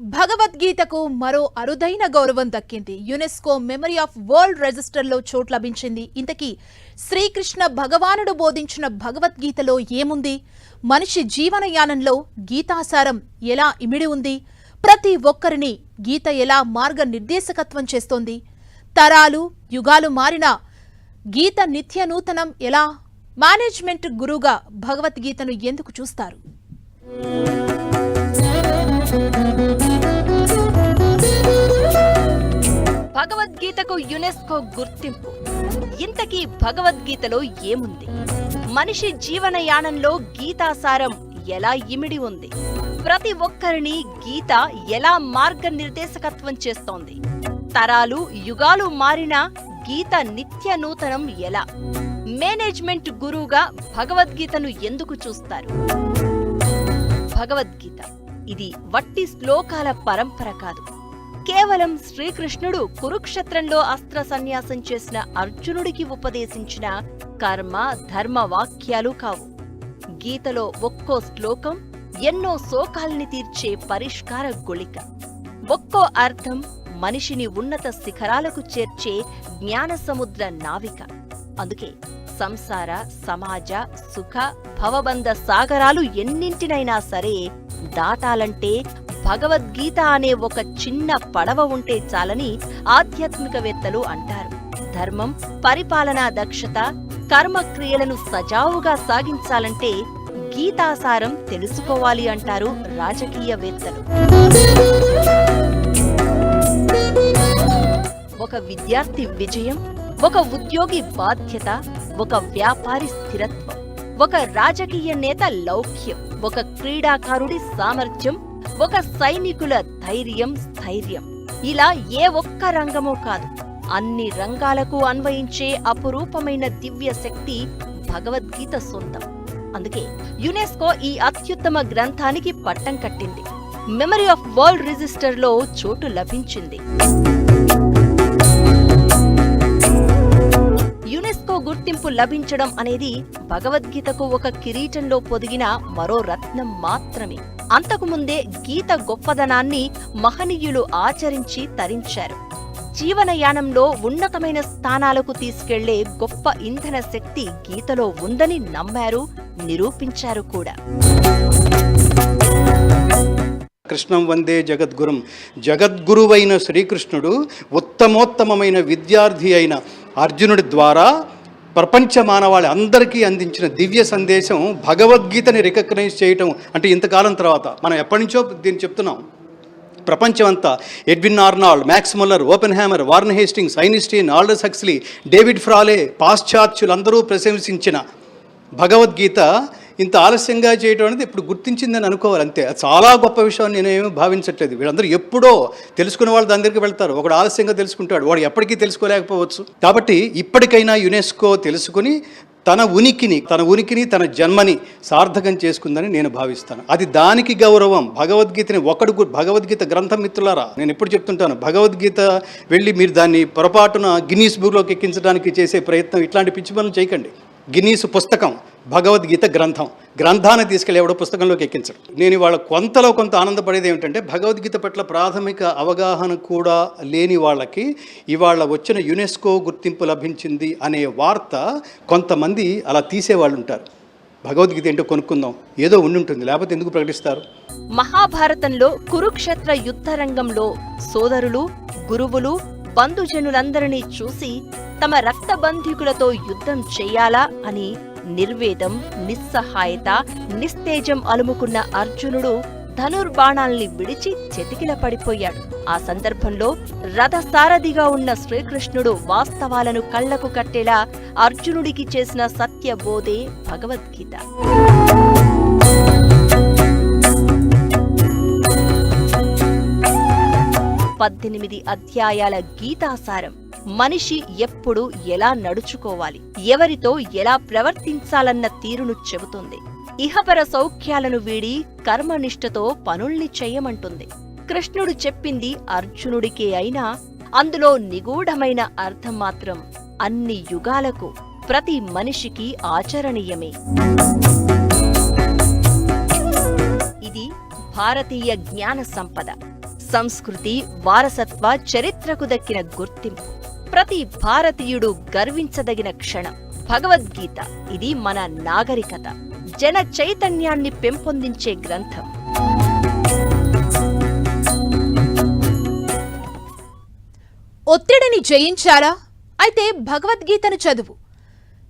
భగవద్గీతకు మరో అరుదైన గౌరవం దక్కింది. యునెస్కో మెమరీ ఆఫ్ వరల్డ్ రిజిస్టర్లో చోటు లభించింది. ఇంతకీ శ్రీకృష్ణ భగవానుడు బోధించిన భగవద్గీతలో ఏముంది? మనిషి జీవనయానంలో గీతాసారం ఎలా ఇమిడి ఉంది? ప్రతి ఒక్కరిని గీత ఎలా మార్గ నిర్దేశకత్వం చేస్తోంది? తరాలు యుగాలు మారిన గీత నిత్య నూతనం ఎలా? మేనేజ్మెంట్ గురుగా భగవద్గీతను ఎందుకు చూస్తారు? భగవద్గీతకు యునెస్కో గుర్తింపు. ఇంతకీ భగవద్గీతలో ఏముంది? మనిషి జీవనయానంలో గీతాసారం ఎలా ఇమిడి ఉంది? ప్రతి ఒక్కరిని గీత ఎలా మార్గనిర్దేశకత్వం చేస్తోంది? తరాలు యుగాలు మారినా గీత నిత్య నూతనం ఎలా? మేనేజ్మెంట్ గురువుగా భగవద్గీతను ఎందుకు చూస్తారు? భగవద్గీత ఇది వట్టి శ్లోకాల పరంపర కాదు. కేవలం శ్రీకృష్ణుడు కురుక్షేత్రంలో అస్త్ర సన్యాసం చేసిన అర్జునుడికి ఉపదేశించిన కర్మ ధర్మ వాక్యాలు కావు. గీతలో ఒక్కో శ్లోకం ఎన్నో శోకాల్ని తీర్చే పరిష్కార గుళిక. ఒక్కో అర్థం మనిషిని ఉన్నత శిఖరాలకు చేర్చే జ్ఞాన సముద్ర నావిక. అందుకే సంసార సమాజ సుఖ భవబంధ సాగరాలు ఎన్నింటినైనా సరే దాటాలంటే భగవద్గీత అనే ఒక చిన్న పడవ ఉంటే చాలని ఆధ్యాత్మికవేత్తలు అంటారు. ధర్మం పరిపాలనా దక్షత కర్మక్రియలను సజావుగా సాగించాలంటే గీతాసారం తెలుసుకోవాలి అంటారు రాజకీయవేత్తలు. ఒక విద్యార్థి విజయం ఒక ఉద్యోగి బాధ్యత ఒక వ్యాపారి స్థిరత్వం ఒక రాజకీయ నేత లౌక్యం ఒక క్రీడాకారుడి సామర్థ్యం ఒక సైనికుల ధైర్యం స్థైర్యం. ఇలా ఏ ఒక్క రంగమో కాదు. అన్ని రంగాలకు అన్వయించే అపురూపమైన దివ్య శక్తి భగవద్గీత సొంతం. అందుకే యునెస్కో ఈ అత్యుత్తమ గ్రంథానికి పట్టం కట్టింది. మెమరీ ఆఫ్ వరల్డ్ రిజిస్టర్లో చోటు లభించింది. యునెస్కో గుర్తింపు లభించడం అనేది భగవద్గీతకు ఒక కిరీటంలో పొదిగిన మరో రత్నం మాత్రమే. అంతకుముందే గీత గొప్పదనాన్ని మహనీయులు ఆచరించి తరించారు. జీవనయానంలో ఉన్నతమైన స్థానాలకు తీసుకెళ్ళే గొప్ప ఇంధన శక్తి గీతలో ఉందని నమ్మారు నిరూపించారు కూడా. కృష్ణం వందే జగద్గురం. జగద్గురువైన శ్రీకృష్ణుడు ఉత్తమోత్తమమైన విద్యార్థి అయిన అర్జునుడి ద్వారా ప్రపంచ మానవాళి అందరికీ అందించిన దివ్య సందేశం భగవద్గీతని రికగ్నైజ్ చేయటం అంటే ఇంతకాలం తర్వాత. మనం ఎప్పటి నుంచో దీన్ని చెప్తున్నాం. ప్రపంచమంతా Edwin Arnold Max Muller Oppenheimer Warren Hastings Einstein Aldous Huxley David Frawley పాశ్చాత్యులందరూ ప్రశంసించిన భగవద్గీత ఇంత ఆలస్యంగా చేయడం అనేది ఇప్పుడు గుర్తించిందని అనుకోవాలి అంతే. చాలా గొప్ప విషయం నేనేమి భావించట్లేదు. వీళ్ళందరూ ఎప్పుడో తెలుసుకునే వాళ్ళు దాని దగ్గరికి వెళ్తారు. ఒకడు ఆలస్యంగా తెలుసుకుంటాడు. వాడు ఎప్పటికీ తెలుసుకోలేకపోవచ్చు. కాబట్టి ఇప్పటికైనా యునెస్కో తెలుసుకుని తన ఉనికిని తన ఉనికిని తన జన్మని సార్థకం చేసుకుందని నేను భావిస్తాను. అది దానికి గౌరవం. భగవద్గీతని ఒకడు గు- భగవద్గీత గ్రంథం మిత్రులారా నేను ఎప్పుడు చెప్తుంటాను. భగవద్గీత వెళ్ళి మీరు దాన్ని పొరపాటున గిన్నీస్ బుక్లోకి ఎక్కించడానికి చేసే ప్రయత్నం ఇట్లాంటి పిచ్చి పనులు చేయకండి. గిన్నీస్ పుస్తకం భగవద్గీత గ్రంథం. గ్రంథాన్ని తీసుకెళ్ళి ఎవడో పుస్తకంలోకి ఎక్కించడు. నేను ఇవాళ కొంతలో కొంత ఆనందపడేది ఏమిటంటే భగవద్గీత పట్ల ప్రాథమిక అవగాహన కూడా లేని వాళ్ళకి ఇవాళ వచ్చిన యునెస్కో గుర్తింపు లభించింది అనే వార్త కొంతమంది అలా తీసేవాళ్ళు ఉంటారు. భగవద్గీత ఏంటో కొనుక్కుందాం. ఏదో ఉండి ఉంటుంది. లేకపోతే ఎందుకు ప్రకటిస్తారు? మహాభారతంలో కురుక్షేత్ర యుద్ధరంగంలో సోదరులు గురువులు బంధుజనులందరినీ చూసి తమ రక్తబంధికులతో యుద్ధం చేయాలా అని నిర్వేదం నిస్సహాయత నిస్తేజం అలుముకున్న అర్జునుడు ధనుర్బాణాల్ని విడిచి చెతికిల పడిపోయాడు. ఆ సందర్భంలో రథసారథిగా ఉన్న శ్రీకృష్ణుడు వాస్తవాలను కళ్ళకు కట్టేలా అర్జునుడికి చేసిన సత్యబోధే భగవద్గీత. పద్దెనిమిది అధ్యాయాల గీతాసారం. మనిషి ఎప్పుడు ఎలా నడుచుకోవాలి? ఎవరితో ఎలా ప్రవర్తించాలన్న తీరును చెబుతుంది. ఇహపర సౌఖ్యాలను వీడి కర్మనిష్టతో పనుల్ని చెయ్యమంటుంది కృష్ణుడు చెప్పింది అర్జునుడికే అయినా అందులో నిగూఢమైన అర్థం మాత్రం అన్ని యుగాలకు ప్రతి మనిషికి ఆచరణీయమే. ఇది భారతీయ జ్ఞాన సంపద. సంస్కృతి వారసత్వ చరిత్రకు దక్కిన గుర్తింపు. ప్రతి భారతీయుడు గర్వించదగిన క్షణం. భగవద్గీత. ఇది మన నాగరికత. జన చైతన్యాన్ని పెంపొందించే గ్రంథం. ఒత్తిడిని జయించాలా? అయితే భగవద్గీతను చదువు.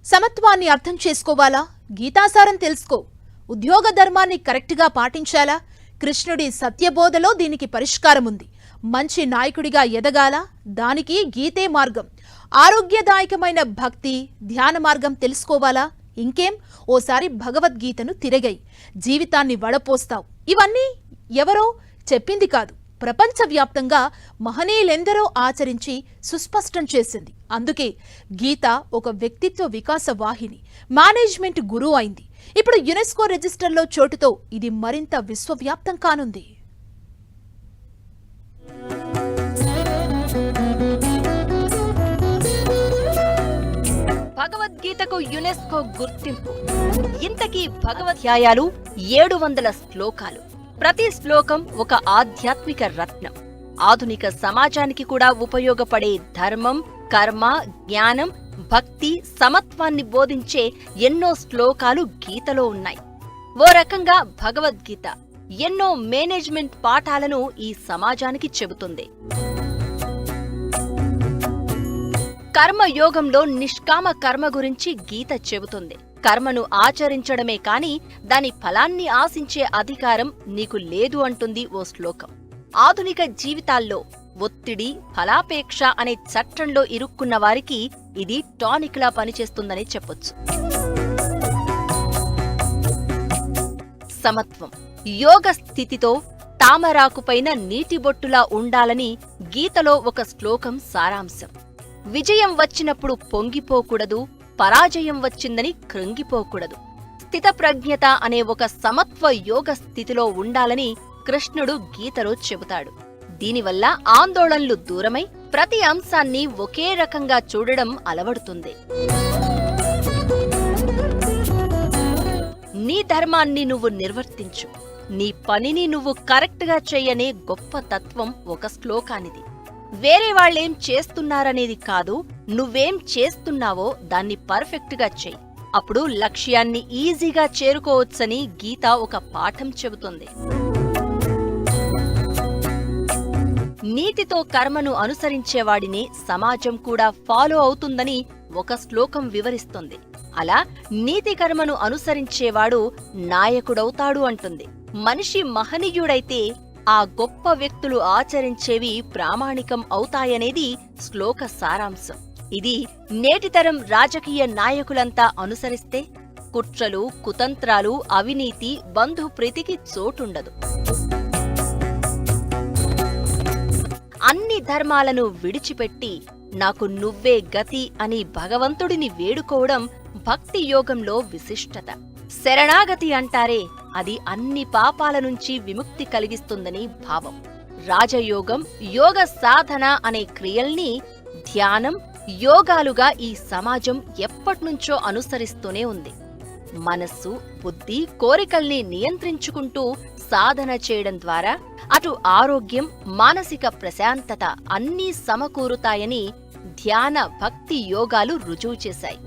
సమత్వాన్ని అర్థం చేసుకోవాలా? గీతాసారం తెలుసుకో. ఉద్యోగ ధర్మాన్ని కరెక్ట్గా పాటించాలా? కృష్ణుడి సత్యబోధలో దీనికి పరిష్కారం ఉంది మంచి నాయకుడిగా ఎదగాల దానికి గీతే మార్గం. ఆరోగ్యదాయకమైన భక్తి ధ్యాన మార్గం తెలుసుకోవాలా? ఇంకేం? ఓసారి భగవద్గీతను తిరగై జీవితాన్ని వడపోస్తావు. ఇవన్నీ ఎవరో చెప్పింది కాదు. ప్రపంచవ్యాప్తంగా మహనీయులెందరో ఆచరించి సుస్పష్టం చేసింది. అందుకే గీత ఒక వ్యక్తిత్వ వికాస వాహిని మేనేజ్మెంట్ గురువు అయింది. ఇప్పుడు యునెస్కో రిజిస్టర్లో చోటుతో ఇది మరింత విశ్వవ్యాప్తం కానుంది. భగవద్గీతకు యునెస్కో గుర్తింపు. ఇంతకీ భగవద్ధ్యాయాలు ఏడు వందల శ్లోకాలు. ప్రతి శ్లోకం ఒక ఆధ్యాత్మిక రత్నం. ఆధునిక సమాజానికి కూడా ఉపయోగపడే ధర్మం కర్మ జ్ఞానం భక్తి సమత్వాన్ని బోధించే ఎన్నో శ్లోకాలు గీతలో ఉన్నాయి. ఓ రకంగా భగవద్గీత ఎన్నో మేనేజ్మెంట్ పాఠాలను ఈ సమాజానికి చెబుతుంది. కర్మయోగంలో నిష్కామ కర్మ గురించి గీత చెబుతుంది. కర్మను ఆచరించడమే కాని దాని ఫలాన్ని ఆశించే అధికారం నీకు లేదు అంటుంది ఓ శ్లోకం. ఆధునిక జీవితాల్లో ఒత్తిడి ఫలాపేక్ష అనే చట్టంలో ఇరుక్కున్న వారికి ఇది టానిక్లా పనిచేస్తుందని చెప్పొచ్చు. సమత్వం. యోగ స్థితితో తామరాకుపైన నీటి బొట్టులా ఉండాలని గీతలో ఒక శ్లోకం సారాంశం. విజయం వచ్చినప్పుడు పొంగిపోకూడదు పరాజయం వచ్చిందని కృంగిపోకూడదు. స్థితప్రజ్ఞత అనే ఒక సమత్వ యోగ స్థితిలో ఉండాలని కృష్ణుడు గీతలో చెబుతాడు. దీనివల్ల ఆందోళనలు దూరమై ప్రతి అంశాన్ని ఒకే రకంగా చూడడం అలవడుతుంది. నీ ధర్మాన్ని నువ్వు నిర్వర్తించు. నీ పనిని నువ్వు కరెక్ట్గా చెయ్యనే గొప్ప తత్వం ఒక శ్లోకానిది. వేరే వాళ్ళేం చేస్తున్నారనేది కాదు నువ్వేం చేస్తున్నావో దాన్ని పర్ఫెక్ట్గా చెయ్యి. అప్పుడు లక్ష్యాన్ని ఈజీగా చేరుకోవచ్చని గీత ఒక పాఠం చెబుతుంది. నీతితో కర్మను అనుసరించేవాడిని సమాజం కూడా ఫాలో అవుతుందని ఒక శ్లోకం వివరిస్తుంది. అలా నీతి కర్మను అనుసరించేవాడు నాయకుడవుతాడు అంటుంది. మనిషి మహనీయుడైతే ఆ గొప్ప వ్యక్తులు ఆచరించేవి ప్రామాణికం అవుతాయనేది శ్లోక సారాంశం. ఇది నేటితరం రాజకీయ నాయకులంతా అనుసరిస్తే కుట్రలు కుతంత్రాలు అవినీతి బంధుప్రీతికి చోటుండదు. అన్ని ధర్మాలను విడిచిపెట్టి నాకు నువ్వే గతి అని భగవంతుడిని వేడుకోవడం భక్తి యోగంలో విశిష్టత. శరణాగతి అంటారే అది అన్ని పాపాల నుంచి విముక్తి కలిగిస్తుందని భావం. రాజయోగం యోగ సాధన అనే క్రియల్ని ధ్యానం యోగాలుగా ఈ సమాజం ఎప్పట్నుంచో అనుసరిస్తూనే ఉంది. మనస్సు బుద్ధి కోరికల్ని నియంత్రించుకుంటూ సాధన చేయడం ద్వారా అటు ఆరోగ్యం మానసిక ప్రశాంతత అన్నీ సమకూరుతాయని ధ్యాన భక్తి యోగాలు రుజువు చేశాయి.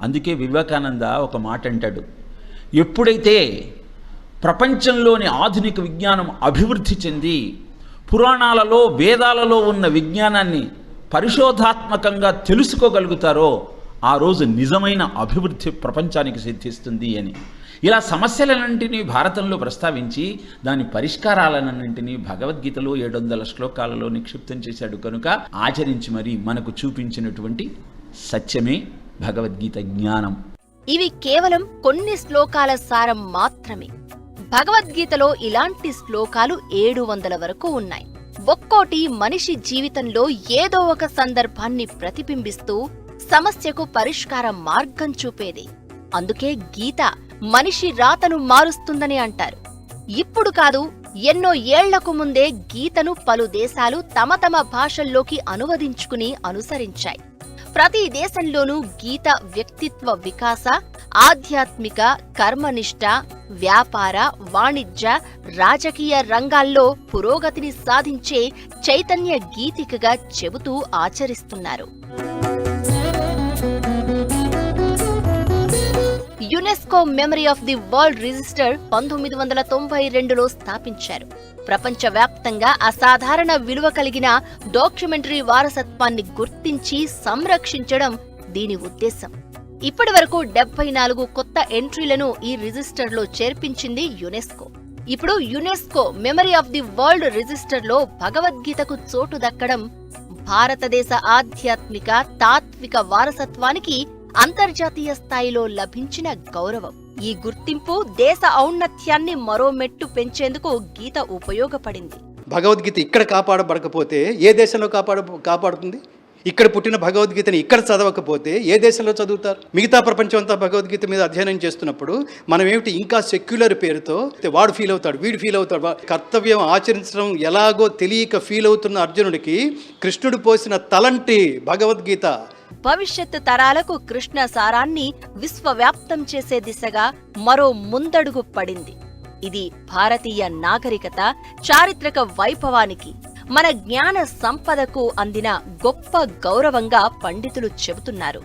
అందుకే వివేకానంద ఒక మాట అంటాడు. ఎప్పుడైతే ప్రపంచంలోని ఆధునిక విజ్ఞానం అభివృద్ధి చెంది పురాణాలలో వేదాలలో ఉన్న విజ్ఞానాన్ని పరిశోధాత్మకంగా తెలుసుకోగలుగుతారో ఆ రోజు నిజమైన అభివృద్ధి ప్రపంచానికి సిద్ధిస్తుంది అని. ఇలా సమస్యలన్నింటినీ భారతంలో ప్రస్తావించి దాని పరిష్కారాలన్నింటినీ భగవద్గీతలో ఏడు వందల శ్లోకాలలో నిక్షిప్తం చేశాడు కనుక ఆచరించి మరి మనకు చూపించినటువంటి సత్యమే భగవద్గీత జ్ఞానం. ఇవి కేవలం కొన్ని శ్లోకాల సారం మాత్రమే. భగవద్గీతలో ఇలాంటి శ్లోకాలు ఏడు వందల వరకు ఉన్నాయి. ఒక్కోటి మనిషి జీవితంలో ఏదో ఒక సందర్భాన్ని ప్రతిబింబిస్తూ సమస్యకు పరిష్కార మార్గం చూపేది. అందుకే గీత మనిషి రాతను మారుస్తుందని అంటారు. ఇప్పుడు కాదు ఎన్నో ఏళ్ళకు ముందే గీతను పలు దేశాలు తమ తమ భాషల్లోకి అనువదించుకుని అనుసరించాయి. ప్రతి దేశంలోనూ గీత వ్యక్తిత్వ వికాస ఆధ్యాత్మిక కర్మనిష్ట వ్యాపార వాణిజ్య రాజకీయ రంగాల్లో పురోగతిని సాధించే చైతన్య గీతికగా చెబుతూ ఆచరిస్తున్నారు. UNESCO memory of the world register పంతొమ్మిది వందల తొంభై రెండులో స్థాపించారు. ప్రపంచవ్యాప్తంగా అసాధారణ విలువ కలిగిన డాక్యుమెంటరీ వారసత్వాన్ని గుర్తించి సంరక్షించడం దీని ఉద్దేశం. ఇప్పటి వరకు డెబ్బై నాలుగు కొత్త ఎంట్రీలను ఈ రిజిస్టర్లో చేర్పించింది యునెస్కో. ఇప్పుడు UNESCO memory of the world రిజిస్టర్లో భగవద్గీతకు చోటు దక్కడం భారతదేశ ఆధ్యాత్మిక తాత్విక వారసత్వానికి అంతర్జాతీయ స్థాయిలో లభించిన గౌరవం. ఈ గుర్తింపు దేశ ఔన్నత్యాన్ని మరో మెట్టు పెంచేందుకు గీత ఉపయోగపడింది. భగవద్గీత ఇక్కడ కాపాడబడకపోతే ఏ దేశంలో కాపాడ కాపాడుతుంది? ఇక్కడ పుట్టిన భగవద్గీతని ఇక్కడ చదవకపోతే ఏ దేశంలో చదువుతారు? మిగతా ప్రపంచం అంతా భగవద్గీత మీద అధ్యయనం చేస్తున్నప్పుడు మనం ఏమిటి ఇంకా సెక్యులర్ పేరుతో వాడు ఫీల్ అవుతాడు వీడు ఫీల్ అవుతాడు కర్తవ్యం ఆచరించడం ఎలాగో తెలియక ఫీల్ అవుతున్న అర్జునుడికి కృష్ణుడు పోసిన తలంటి భగవద్గీత భవిష్యత్తు తరాలకు కృష్ణ సారాన్ని విశ్వవ్యాప్తం చేసే దిశగా మరో ముందడుగు పడింది. ఇది భారతీయ నాగరికత చారిత్రక వైభవానికి మన జ్ఞాన సంపదకు అందిన గొప్ప గౌరవంగా పండితులు చెబుతున్నారు.